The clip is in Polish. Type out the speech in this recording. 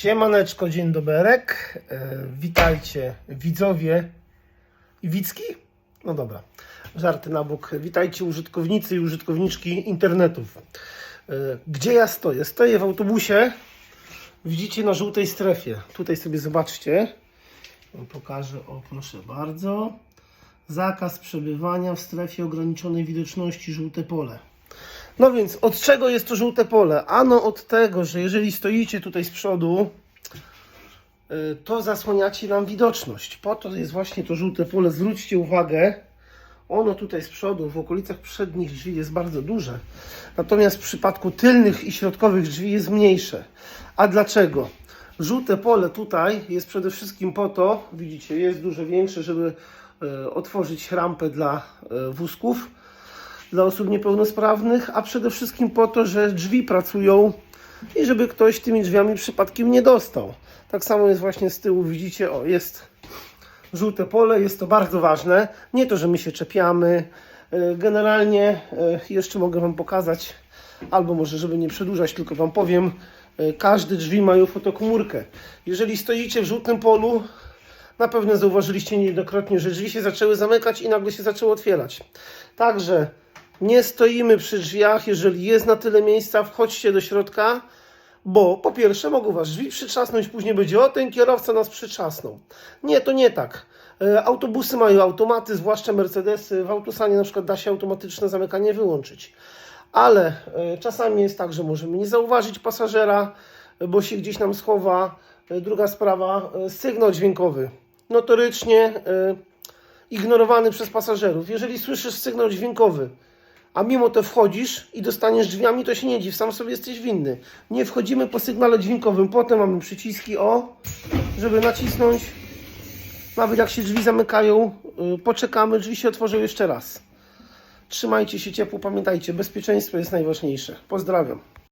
Siemaneczko, dzień doberek. E, witajcie widzowie i widzki? No dobra, żarty na bok. Witajcie użytkownicy i użytkowniczki internetów. E, gdzie ja stoję? Stoję w autobusie. Widzicie na żółtej strefie. Tutaj sobie zobaczcie. Pokażę, o proszę bardzo. Zakaz przebywania w strefie ograniczonej widoczności, żółte pole. No więc od czego jest to żółte pole? Ano od tego, że jeżeli stoicie tutaj z przodu, y, to zasłaniacie nam widoczność. Po to jest właśnie to żółte pole. Zwróćcie uwagę, ono tutaj z przodu, w okolicach przednich drzwi jest bardzo duże. Natomiast w przypadku tylnych i środkowych drzwi jest mniejsze. A dlaczego? Żółte pole tutaj jest przede wszystkim po to, widzicie, jest dużo większe, żeby e, otworzyć rampę dla e, wózków dla osób niepełnosprawnych, a przede wszystkim po to, że drzwi pracują i żeby ktoś tymi drzwiami przypadkiem nie dostał. Tak samo jest właśnie z tyłu, widzicie, o jest żółte pole, jest to bardzo ważne. Nie to, że my się czepiamy. E, Generalnie e, jeszcze mogę Wam pokazać, albo może, żeby nie przedłużać, tylko Wam powiem, e, każde drzwi mają fotokomórkę. Jeżeli stoicie w żółtym polu, na pewno zauważyliście niejednokrotnie, że drzwi się zaczęły zamykać i nagle się zaczęły otwierać. Także nie stoimy przy drzwiach, jeżeli jest na tyle miejsca, wchodźcie do środka, bo po pierwsze mogą Was drzwi przytrzasnąć, później będzie o ten kierowca nas przytrzasnął. Nie, to nie tak. E, Autobusy mają automaty, zwłaszcza Mercedesy. W autosanie na przykład da się automatyczne zamykanie wyłączyć. Ale e, czasami jest tak, że możemy nie zauważyć pasażera, bo się gdzieś nam schowa. E, Druga sprawa, sygnał dźwiękowy. Notorycznie ignorowany przez pasażerów. Jeżeli słyszysz sygnał dźwiękowy, a mimo to wchodzisz i dostaniesz drzwiami, to się nie dziw, sam sobie jesteś winny. Nie wchodzimy po sygnale dźwiękowym, potem mamy przyciski o, żeby nacisnąć. Nawet jak się drzwi zamykają, y, poczekamy, drzwi się otworzą jeszcze raz. Trzymajcie się ciepło, pamiętajcie, bezpieczeństwo jest najważniejsze. Pozdrawiam.